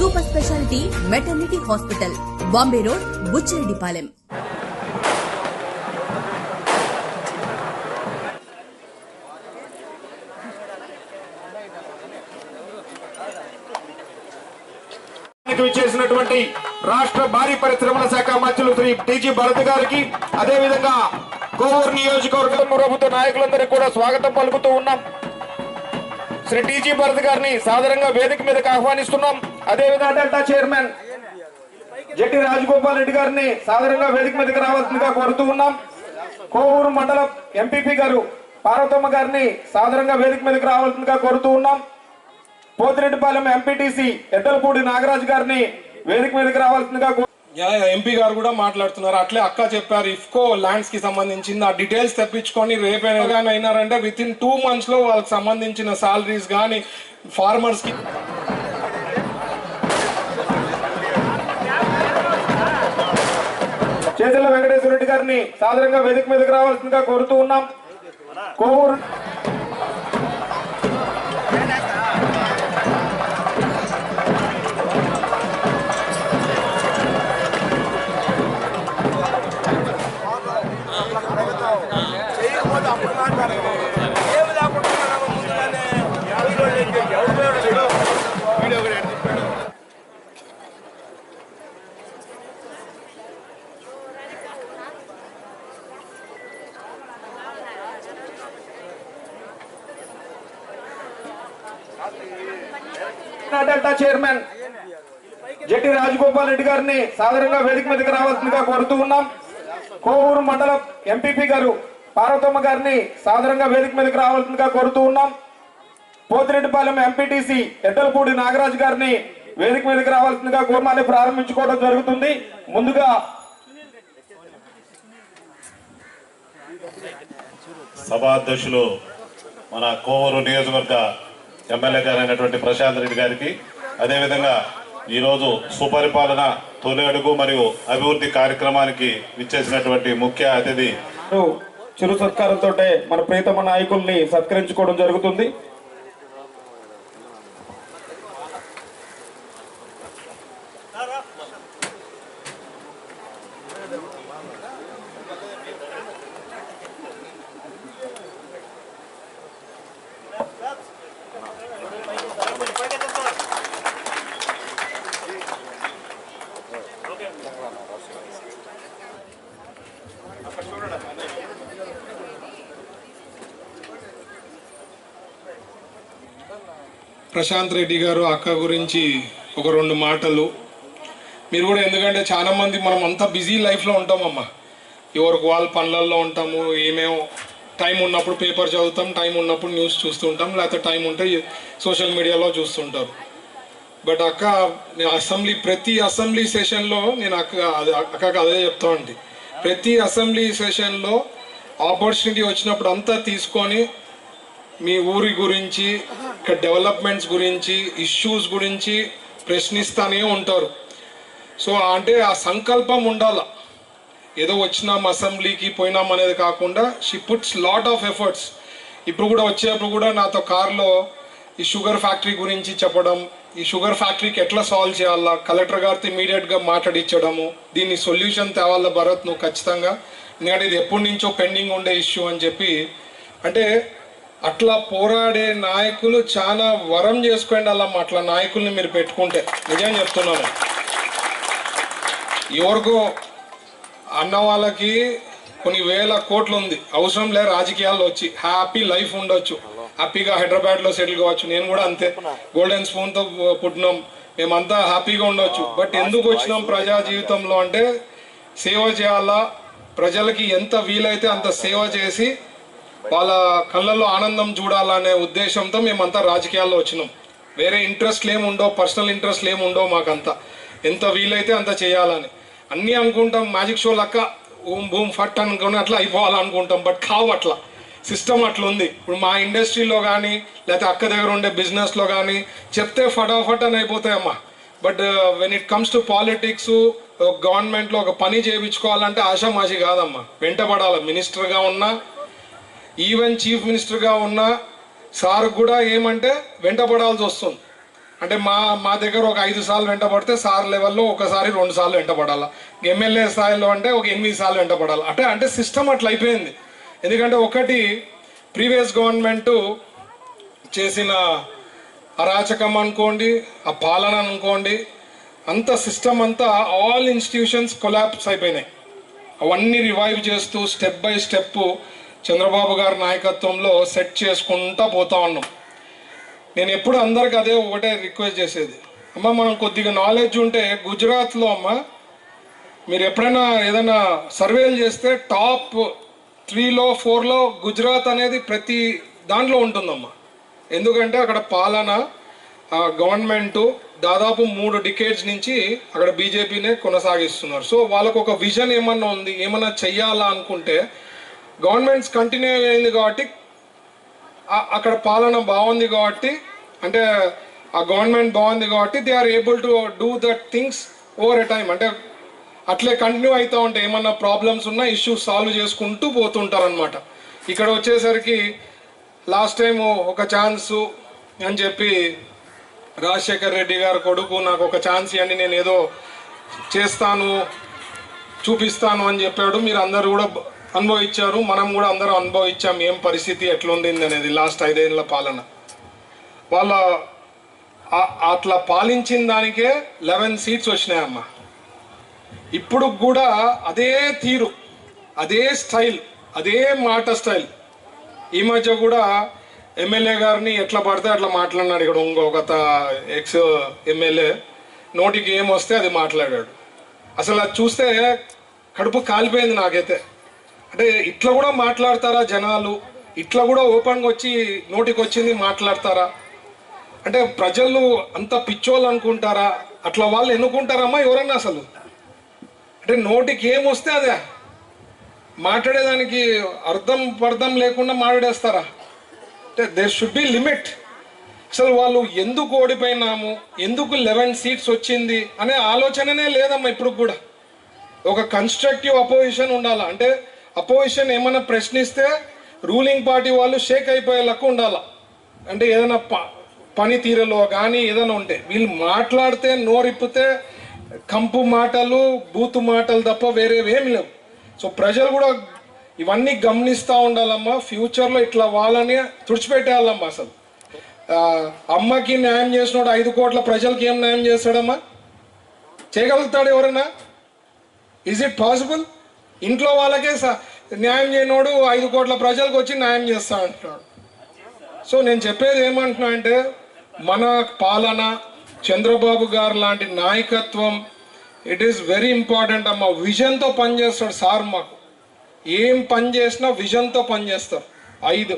super speciality maternity hospital Bombay road Buchireddypalem. చేసినటువంటి రాష్ట్ర భారీ పరిశ్రమల శాఖ మంత్రులు శ్రీ టీజీ భరత్ గారికి అదే విధంగా కోవూరు నియోజకవర్గం ప్రభుత్వ నాయకులందరికీ కూడా స్వాగతం పలుకుతూ ఉన్నాం. శ్రీ టీజీ భరత్ గారిని సాధారణంగా వేదిక మీదకి ఆహ్వానిస్తున్నాం. అదే విధంగా డెల్టా చైర్మన్ జట్టి రాజగోపాల్ రెడ్డి గారిని సాధారణంగా వేదిక మీదకి రావాల్సిందిగా కోరుతూ ఉన్నాం. కోవూరు మండలం ఎంపీపీ గారు పార్వతమ్మ గారిని సాధారణంగా వేదిక మీదకి రావాల్సిందిగా కోరుతూ ఉన్నాం. పోతిరెడ్డిపాలెం ఎంపీటీసీ ఎడ్డలపూడి నాగరాజు గారిని వేదిక మీదకి రావాల్సిందిగా ఎంపీ గారు కూడా మాట్లాడుతున్నారు. అట్లే అక్క చెప్పారు ఇఫ్కో ల్యాండ్స్కి సంబంధించింది. ఆ డీటెయిల్స్ తెప్పించుకొని రేపైనా అయినారంటే విత్ ఇన్ టూ మంత్స్లో వాళ్ళకి సంబంధించిన సాలరీస్ కానీ ఫార్మర్స్కి చేతుల వెంకటేశ్వర రెడ్డి గారిని సాధారణంగా వేదిక మీదకి రావాల్సిందిగా కోరుతూ ఉన్నాం. కోవూరు డెల్టా చైర్మన్ జట్టి రాజగోపాల్ రెడ్డి గారిని సాధారణంగా వేదిక మీదకి రావాల్సిందిగా కోరుతూ ఉన్నాం. కోవూరు మండలం ఎంపీపీ గారు పార్వతమ్మ గారిని సాధారణంగా వేదిక మీదకి రావాల్సిందిగా కోరుతూ ఉన్నాం. పోతిరెడ్డిపాలెం ఎంపీటీసీ ఎడ్డలపూడి నాగరాజు గారిని వేదిక మీదకి రావాల్సిందిగా కోర్మాన్ని ప్రారంభించుకోవడం జరుగుతుంది. ముందుగా సభాధ్యక్షులు మన కోవూరు నియోజకవర్గ ఎమ్మెల్యే గారైనటువంటి ప్రశాంత్ రెడ్డి గారికి అదేవిధంగా ఈరోజు సుపరిపాలన తొలి అడుగు మరియు అభివృద్ధి కార్యక్రమానికి విచ్చేసినటువంటి ముఖ్య అతిథి. చిరు సత్కారంతో మన ప్రీతమ నాయకుల్ని సత్కరించుకోవడం జరుగుతుంది. ప్రశాంత్ రెడ్డి గారు అక్క గురించి ఒక రెండు మాటలు. మీరు కూడా ఎందుకంటే చాలామంది మనం అంతా బిజీ లైఫ్లో ఉంటామమ్మా. ఎవరికి వాళ్ళ పనులలో ఉంటాము ఏమేమో టైం ఉన్నప్పుడు పేపర్ చదువుతాం టైం ఉన్నప్పుడు న్యూస్ చూస్తుంటాం లేకపోతే టైం ఉంటే సోషల్ మీడియాలో చూస్తుంటారు. బట్ అక్క నేను అసెంబ్లీ ప్రతి అసెంబ్లీ సెషన్లో నేను అక్క అదే- అక్కకి అదే చెప్తా ప్రతి అసెంబ్లీ సెషన్లో ఆపర్చునిటీ వచ్చినప్పుడు అంతా తీసుకొని మీ ఊరి గురించి ఇక్కడ డెవలప్మెంట్స్ గురించి ఇష్యూస్ గురించి ప్రశ్నిస్తానే ఉంటారు. సో అంటే ఆ సంకల్పం ఉండాల. ఏదో వచ్చినాం అసెంబ్లీకి పోయినాం అనేది కాకుండా she puts lot of efforts ఇప్పుడు కూడా వచ్చేప్పుడు కూడా నాతో కార్లో ఈ షుగర్ ఫ్యాక్టరీ గురించి చెప్పడం ఈ షుగర్ ఫ్యాక్టరీకి ఎట్లా సాల్వ్ చేయాలా కలెక్టర్ గారితో ఇమీడియట్గా మాట్లాడిచ్చడము దీన్ని సొల్యూషన్ తేవాలా భరత్ నువ్వు ఖచ్చితంగా. ఎందుకంటే ఇది ఎప్పటి నుంచో పెండింగ్ ఉండే ఇష్యూ అని చెప్పి అంటే అట్లా పోరాడే నాయకులు చాలా వరం చేసుకోండి అలా అట్లా నాయకుల్ని మీరు పెట్టుకుంటే. నిజం చెప్తున్నాను. ఎవరికో అన్న వాళ్ళకి కొన్ని వేల కోట్లు ఉంది. అవసరం లే రాజకీయాల్లో వచ్చి. హ్యాపీ లైఫ్ ఉండొచ్చు. హ్యాపీగా హైదరాబాద్లో సెటిల్ కావచ్చు. నేను కూడా అంతే. గోల్డెన్ స్పూన్తో పుట్టినాం. మేమంతా హ్యాపీగా ఉండొచ్చు. బట్ ఎందుకు వచ్చినాం ప్రజా జీవితంలో అంటే సేవ చేయాలా? ప్రజలకి ఎంత వీలైతే అంత సేవ చేసి వాళ్ళ కళ్ళల్లో ఆనందం చూడాలనే ఉద్దేశంతో మేమంతా రాజకీయాల్లో వచ్చినాం. వేరే ఇంట్రెస్ట్లు ఏమి ఉండవు పర్సనల్ ఇంట్రెస్ట్లు ఏమి ఉండవు మాకంతా. ఎంత వీలైతే అంత చేయాలని. అన్నీ అనుకుంటాం మ్యాజిక్ షో లక్క ఊమ్ బూమ్ ఫట్ అనుకుని అట్లా అయిపోవాలనుకుంటాం బట్ కావు అట్లా. సిస్టమ్ అట్లా ఉంది ఇప్పుడు మా ఇండస్ట్రీలో కానీ లేకపోతే అక్క దగ్గర ఉండే బిజినెస్లో కానీ చెప్తే ఫటాఫట్ అని అయిపోతాయమ్మా. But when it comes to politics గవర్నమెంట్లో ఒక పని చేయించుకోవాలంటే ఆషామాషి కాదమ్మా. వెంటబడాలి. మినిస్టర్గా ఉన్నా ఈవెన్ చీఫ్ మినిస్టర్గా ఉన్న సార్ కూడా ఏమంటే వెంటపడాల్సి వస్తుంది. అంటే మా మా దగ్గర ఒక ఐదు సార్లు వెంటపడితే సార్ లెవెల్లో ఒకసారి రెండు సార్లు వెంటపడాలి ఎమ్మెల్యే స్థాయిలో అంటే ఒక ఎనిమిది సార్లు వెంటపడాలి అంటే అంటే సిస్టమ్ అట్లా అయిపోయింది. ఎందుకంటే ఒకటి ప్రీవియస్ గవర్నమెంట్ చేసిన అరాచకం అనుకోండి ఆ పాలన అనుకోండి అంత సిస్టమ్ అంతా ఆల్ ఇన్స్టిట్యూషన్స్ కొలాప్స్ అయిపోయినాయి. అవన్నీ రివైవ్ చేస్తూ స్టెప్ బై స్టెప్ చంద్రబాబు గారి నాయకత్వంలో సెట్ చేసుకుంటా పోతా ఉన్నాం. నేను ఎప్పుడు అందరికి అదే ఒకటే రిక్వెస్ట్ చేసేది. అమ్మ మనం కొద్దిగా నాలెడ్జ్ ఉంటే గుజరాత్లో అమ్మ మీరు ఎప్పుడైనా ఏదైనా సర్వేలు చేస్తే టాప్ త్రీలో ఫోర్లో గుజరాత్ అనేది ప్రతి దాంట్లో ఉంటుందమ్మా. ఎందుకంటే అక్కడ పాలన గవర్నమెంటు దాదాపు మూడు డికేడ్స్ నుంచి అక్కడ బీజేపీనే కొనసాగిస్తున్నారు. సో వాళ్ళకు ఒక విజన్ ఏమన్నా ఉంది ఏమన్నా చెయ్యాలా అనుకుంటే గవర్నమెంట్స్ కంటిన్యూ అయింది కాబట్టి అక్కడ పాలన బాగుంది కాబట్టి అంటే ఆ గవర్నమెంట్ బాగుంది కాబట్టి they are able to do that things over a time అంటే అట్లే కంటిన్యూ అవుతూ ఉంటాయి ఏమన్నా ప్రాబ్లమ్స్ ఉన్నా ఇష్యూస్ సాల్వ్ చేసుకుంటూ పోతుంటారనమాట ఇక్కడ వచ్చేసరికి లాస్ట్ టైం ఒక ఛాన్స్ అని చెప్పి రాజశేఖర్ రెడ్డి గారు కొడుకు నాకు ఒక ఛాన్స్ ఇవ్వండి నేను ఏదో చేస్తాను చూపిస్తాను అని చెప్పాడు. మీరు అందరు కూడా అనుభవించారు. మనం కూడా అందరం అనుభవించాం. ఏం పరిస్థితి ఎట్లుండింది అనేది లాస్ట్ ఐదేళ్ళ పాలన. వాళ్ళ అట్లా పాలించిన దానికే లెవెన్ సీట్స్ వచ్చినాయమ్మా ఇప్పుడు కూడా అదే తీరు అదే స్టైల్ అదే మాట స్టైల్. ఈ మధ్య కూడా ఎమ్మెల్యే గారిని ఎట్లా పడితే అట్లా మాట్లాడినాడు. ఇక్కడ ఇంకొక ఎక్స్ ఎమ్మెల్యే నోటికి ఏం వస్తే అది మాట్లాడాడు. అసలు అది చూస్తే కడుపు కాలిపోయింది నాకైతే. అంటే ఇట్లా కూడా మాట్లాడతారా జనాలు? ఇట్లా కూడా ఓపెన్గా వచ్చి నోటికి వచ్చింది మాట్లాడతారా? అంటే ప్రజలు అంత పిచ్చోళ్ళు అనుకుంటారా? అట్లా వాళ్ళు ఎన్నుకుంటారమ్మా ఎవరన్నా అసలు? అంటే నోటికి ఏం వస్తే అదే. మాట్లాడేదానికి అర్థం పర్థం లేకుండా మాట్లాడేస్తారా? అంటే దేర్ షుడ్ బి లిమిట్ అసలు వాళ్ళు ఎందుకు ఓడిపోయినాము? ఎందుకు లెవెన్ సీట్స్ వచ్చింది? అనే ఆలోచననే లేదమ్మా ఇప్పుడు కూడా. ఒక కన్స్ట్రక్టివ్ అపోజిషన్ ఉండాలా? అంటే అపోజిషన్ ఏమైనా ప్రశ్నిస్తే రూలింగ్ పార్టీ వాళ్ళు షేక్ అయిపోయే అయిపోయేలాగా ఉండాలా. అంటే ఏదైనా ప పనితీరలో కానీ ఏదైనా ఉంటే వీళ్ళు మాట్లాడితే నోరిప్పితే కంపు మాటలు బూతు మాటలు తప్ప వేరేవేమి లేవు. సో ప్రజలు కూడా ఇవన్నీ గమనిస్తూ ఉండాలమ్మా ఫ్యూచర్లో ఇట్లా వాళ్ళని తుడిచిపెట్టేయాలమ్మా అసలు. అమ్మకి న్యాయం చేసినోడు ఐదు కోట్ల ప్రజలకి ఏం న్యాయం చేస్తాడమ్మా? చేయగలుగుతాడు ఎవరైనా? ఈజ్ ఇట్ పాసిబుల్ ఇంట్లో వాళ్ళకే స- న్యాయం చేయనోడు ఐదు కోట్ల ప్రజలకు వచ్చి న్యాయం చేస్తా అంటున్నాడు. సో నేను చెప్పేది ఏమంటున్నా అంటే మన పాలన చంద్రబాబు గారు లాంటి నాయకత్వం ఇట్ ఈస్ వెరీ ఇంపార్టెంట్ అమ్మ విజన్తో పనిచేస్తాడు సార్ మాకు. ఏం పని చేసినా విజన్తో పనిచేస్తారు. ఐదు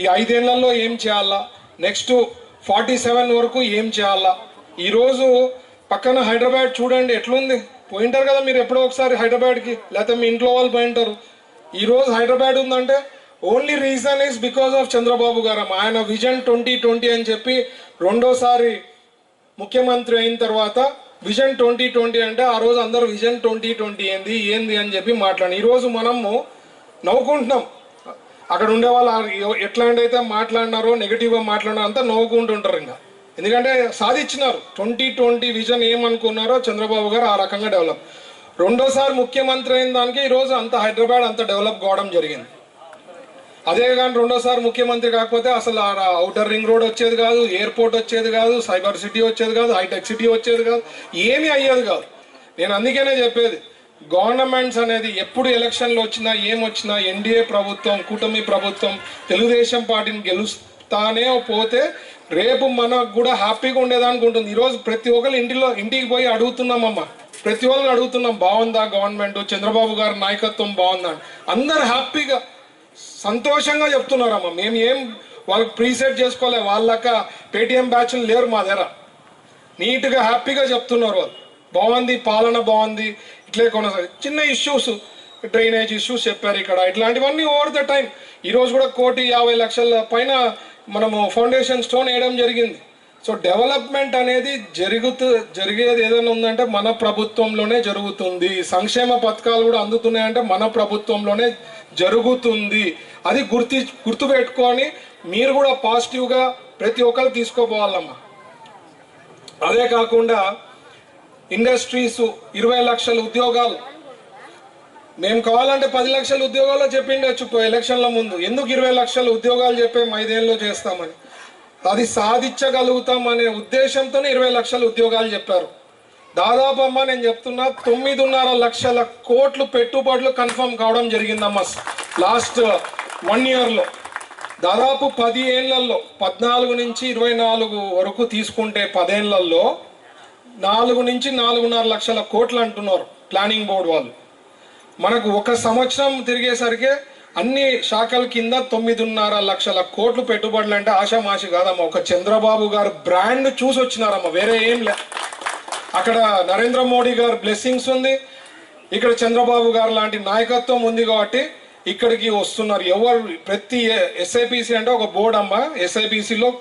ఈ ఐదేళ్ళలో ఏం చేయాలా? నెక్స్ట్ ఫార్టీ సెవెన్ వరకు ఏం చేయాలా? ఈరోజు పక్కన హైదరాబాద్ చూడండి ఎట్లుంది? పోయింటారు కదా మీరు ఎప్పుడో ఒకసారి హైదరాబాద్కి లేకపోతే మీ ఇంట్లో వాళ్ళు పోయింటారు. ఈరోజు హైదరాబాద్ ఉందంటే only reason is because of Chandrababu garu. ఆయన విజన్ ట్వంటీ ట్వంటీ అని చెప్పి రెండోసారి ముఖ్యమంత్రి అయిన తర్వాత విజన్ ట్వంటీ ట్వంటీ అంటే ఆ రోజు అందరూ విజన్ ట్వంటీ ట్వంటీ ఏంది ఏంది అని చెప్పి మాట్లాడి ఈరోజు మనము నవ్వుకుంటున్నాం. అక్కడ ఉండే వాళ్ళు ఎట్లాంటి అయితే మాట్లాడినారో నెగిటివ్గా మాట్లాడినారో అంతా నవ్వుకుంటుంటారు ఇంకా. ఎందుకంటే సాధించినారు. ట్వంటీ ట్వంటీ విజన్ ఏమనుకున్నారో చంద్రబాబు గారు ఆ రకంగా డెవలప్ రెండోసారి ముఖ్యమంత్రి అయిన దానికి ఈరోజు అంత హైదరాబాద్ అంత డెవలప్ కావడం జరిగింది. అదే కానీ రెండోసారి ముఖ్యమంత్రి కాకపోతే అసలు ఆడ అవుటర్ రింగ్ రోడ్ వచ్చేది కాదు ఎయిర్పోర్ట్ వచ్చేది కాదు సైబర్ సిటీ వచ్చేది కాదు హైటెక్ సిటీ వచ్చేది కాదు ఏమీ అయ్యేది కాదు. నేను అందుకనే చెప్పేది గవర్నమెంట్స్ అనేది ఎప్పుడు ఎలక్షన్లు వచ్చినా ఏం వచ్చినా ఎన్డీఏ ప్రభుత్వం కూటమి ప్రభుత్వం తెలుగుదేశం పార్టీని గెలుస్తానే పోతే రేపు మనకు కూడా హ్యాపీగా ఉండేదానికి ఉంటుంది. ఈరోజు ప్రతి ఒక్కరు ఇంటిలో ఇంటికి పోయి అడుగుతున్నామమ్మా. ప్రతి వాళ్ళని అడుగుతున్నాం బాగుందా గవర్నమెంట్? చంద్రబాబు గారి నాయకత్వం బాగుందా? అని అందరు హ్యాపీగా సంతోషంగా చెప్తున్నారమ్మా. మేము ఏం వాళ్ళకి ప్రీసెట్ చేసుకోలే వాళ్ళక పేటిఎం బ్యాచ్లు లేరు మా దగ్గర. నీట్గా హ్యాపీగా చెప్తున్నారు వాళ్ళు. బాగుంది పాలన బాగుంది ఇట్లే కొనసాగి చిన్న ఇష్యూస్ డ్రైనేజ్ ఇష్యూస్ చెప్పారు ఇక్కడ. ఇట్లాంటివన్నీ ఓవర్ ద టైం ఈరోజు కూడా కోటి యాభై లక్షల పైన మనము ఫౌండేషన్ స్టోన్ వేయడం జరిగింది. సో డెవలప్మెంట్ అనేది జరుగుతూ జరిగేది ఏదైనా ఉందంటే మన ప్రభుత్వంలోనే జరుగుతుంది. సంక్షేమ పథకాలు కూడా అందుతున్నాయంటే మన ప్రభుత్వంలోనే జరుగుతుంది. అది గుర్తి గుర్తుపెట్టుకొని మీరు కూడా పాజిటివ్గా ప్రతి ఒక్కరు తీసుకోపోవాలమ్మా. అదే కాకుండా ఇండస్ట్రీస్ ఇరవై లక్షల ఉద్యోగాలు. మేము కావాలంటే పది లక్షల ఉద్యోగాలు చెప్పిండొచ్చు ఎలక్షన్ల ముందు. ఎందుకు ఇరవై లక్షల ఉద్యోగాలు చెప్పాము ఐదేళ్ళలో చేస్తామని? అది సాధించగలుగుతాం అనే ఉద్దేశంతోనే ఇరవై లక్షల ఉద్యోగాలు చెప్పారు. దాదాపు అమ్మా నేను చెప్తున్నా తొమ్మిదిన్నర లక్షల కోట్లు పెట్టుబడులు కన్ఫర్మ్ కావడం జరిగిందమ్మా. లాస్ట్ వన్ ఇయర్లో. దాదాపు పది ఏళ్ళలో పద్నాలుగు నుంచి ఇరవై నాలుగు వరకు తీసుకుంటే పదేళ్ళలో నాలుగు నుంచి నాలుగున్నర లక్షల కోట్లు అంటున్నారు ప్లానింగ్ బోర్డు వాళ్ళు. మనకు ఒక సంవత్సరం తిరిగేసరికి అన్ని శాఖల కింద తొమ్మిదిన్నర లక్షల కోట్లు పెట్టుబడులు అంటే ఆశామాషి కాదమ్మా. ఒక చంద్రబాబు గారు బ్రాండ్ చూసి వచ్చినారమ్మా. వేరే ఏం లే. అక్కడ నరేంద్ర మోడీ గారు బ్లెస్సింగ్స్ ఉంది. ఇక్కడ చంద్రబాబు గారు లాంటి నాయకత్వం ఉంది కాబట్టి ఇక్కడికి వస్తున్నారు. ఎవరు ప్రతి ఎస్ఐపిసి అంటే ఒక బోర్డు అమ్మ. ఎస్ఐపిసిలో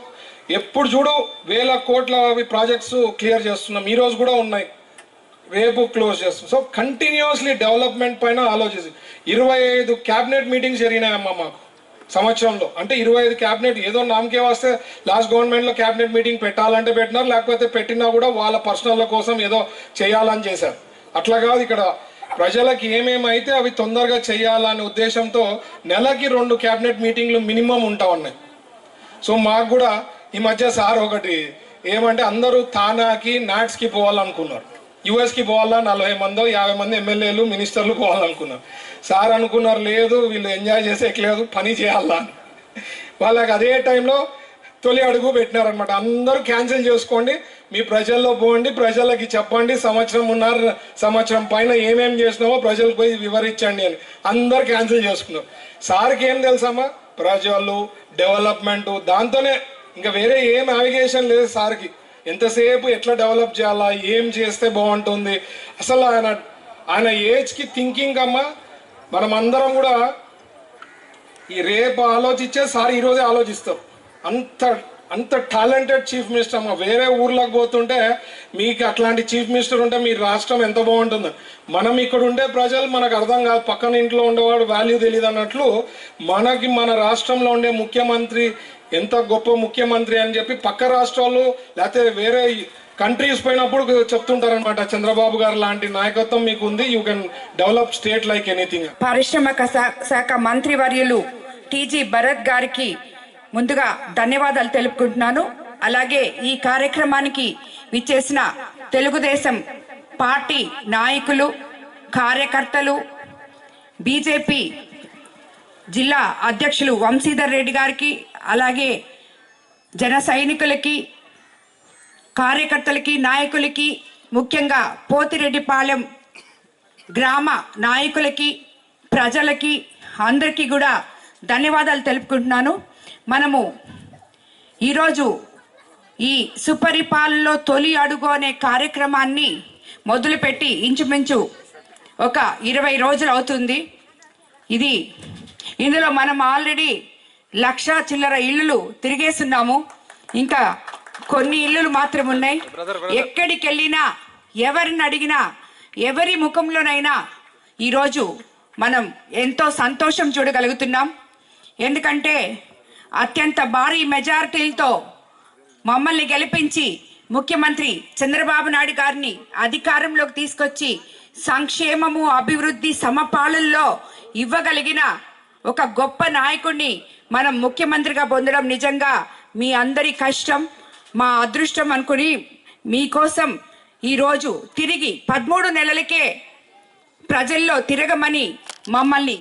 ఎప్పుడు చూడు వేల కోట్ల ప్రాజెక్ట్స్ క్లియర్ చేస్తున్నాం. ఈ రోజు కూడా ఉన్నాయి. రేపు క్లోజ్ చేస్తాం. సో కంటిన్యూస్లీ డెవలప్మెంట్ పైన ఆలోచించి ఇరవై ఐదు క్యాబినెట్ మీటింగ్స్ జరిగినాయమ్మా మాకు సంవత్సరంలో. అంటే ఇరవై ఐదు క్యాబినెట్ ఏదో నామకే వస్తే లాస్ట్ గవర్నమెంట్లో క్యాబినెట్ మీటింగ్ పెట్టాలంటే పెట్టినారు లేకపోతే పెట్టినా కూడా వాళ్ళ పర్సనల్ కోసం ఏదో చేయాలని చేశారు. అట్లా కాదు ఇక్కడ. ప్రజలకు ఏమేమైతే అవి తొందరగా చేయాలనే ఉద్దేశంతో నెలకి రెండు క్యాబినెట్ మీటింగ్లు మినిమం ఉంటా ఉన్నాయి. సో మాకు కూడా ఈ మధ్య సార్ ఒకటి ఏమంటే అందరూ తానాకి నాట్స్కి పోవాలనుకున్నారు. యుఎస్కి పోవాలా? నలభై మందో యాభై మంది ఎమ్మెల్యేలు మినిస్టర్లు పోవాలనుకున్నారు సార్ అనుకున్నారు లేదు వీళ్ళు ఎంజాయ్ చేసేయట్లేదు పని చేయాలా అని. వాళ్ళకి అదే టైంలో తొలి అడుగు పెట్టినారనమాట అందరూ క్యాన్సిల్ చేసుకోండి మీ ప్రజల్లో పోండి ప్రజలకి చెప్పండి సంవత్సరం ఉన్నారు సంవత్సరం పైన ఏమేం చేసినామో ప్రజలకు పోయి వివరించండి అని. అందరు క్యాన్సిల్ చేసుకున్నారు. సార్కి ఏం తెలుసమ్మా? ప్రజలు డెవలప్మెంటు దాంతోనే. ఇంకా వేరే ఏం నావిగేషన్ లేదు సార్కి. ఎంతసేపు ఎట్లా డెవలప్ చేయాలా ఏం చేస్తే బాగుంటుంది? అసలు ఆయన ఆయన ఏజ్కి థింకింగ్ అమ్మా. మనం అందరం కూడా ఈ రేపు ఆలోచించే సార్ ఈరోజే ఆలోచిస్తాం. అంత అంత టాలెంటెడ్ చీఫ్ మినిస్టర్ అమ్మ. వేరే ఊర్లోకి పోతుంటే మీకు అట్లాంటి చీఫ్ మినిస్టర్ ఉంటే మీ రాష్ట్రం ఎంత బాగుంటుంది? మనం ఇక్కడ ఉండే ప్రజలు మనకు అర్థం కాదు. పక్కన ఇంట్లో ఉండేవాడు వాల్యూ తెలియదు అన్నట్లు మనకి మన రాష్ట్రంలో ఉండే ముఖ్యమంత్రి ఎంత గొప్ప ముఖ్యమంత్రి అని చెప్పి పక్క రాష్ట్రాలు లేకపోతే వేరే కంట్రీస్ పోయినప్పుడు చెప్తుంటారనమాట చంద్రబాబు గారు లాంటి నాయకత్వం మీకు ఉంది. You can develop state like anything పారిశ్రామిక శాఖ శాఖ మంత్రివర్యులు టీజీ భరత్ గారికి ముందుగా ధన్యవాదాలు తెలుపుకుంటున్నాను. అలాగే ఈ కార్యక్రమానికి విచ్చేసిన తెలుగుదేశం పార్టీ నాయకులు కార్యకర్తలు బీజేపీ జిల్లా అధ్యక్షులు వంశీధర్ రెడ్డి గారికి అలాగే జన సైనికులకి కార్యకర్తలకి నాయకులకి ముఖ్యంగా పోతిరెడ్డిపాలెం గ్రామ నాయకులకి ప్రజలకి అందరికీ కూడా ధన్యవాదాలు తెలుపుకుంటున్నాను. మనము ఈరోజు ఈ సుపరిపాలనలో తొలి అడుగు అనే కార్యక్రమాన్ని మొదలుపెట్టి ఇంచుమించు ఒక ఇరవై రోజులు అవుతుంది. ఇది ఇందులో మనం ఆల్రెడీ లక్ష చిల్లర ఇళ్ళు తిరిగేస్తున్నాము. ఇంకా కొన్ని ఇల్లులు మాత్రం ఉన్నాయి. ఎక్కడికి వెళ్ళినా ఎవరిని అడిగినా ఎవరి ముఖంలోనైనా ఈరోజు మనం ఎంతో సంతోషం చూడగలుగుతున్నాం. ఎందుకంటే అత్యంత భారీ మెజారిటీలతో మమ్మల్ని గెలిపించి ముఖ్యమంత్రి చంద్రబాబు నాయుడు గారిని అధికారంలోకి తీసుకొచ్చి సంక్షేమము అభివృద్ధి సమపాలనలో ఇవ్వగలిగిన ఒక గొప్ప నాయకుడిని మనం ముఖ్యమంత్రిగా పొందడం నిజంగా మీ అందరి కష్టం మా అదృష్టం అనుకుని మీకోసం ఈరోజు తిరిగి పదమూడు నెలలకే ప్రజల్లో తిరగమని మమ్మల్ని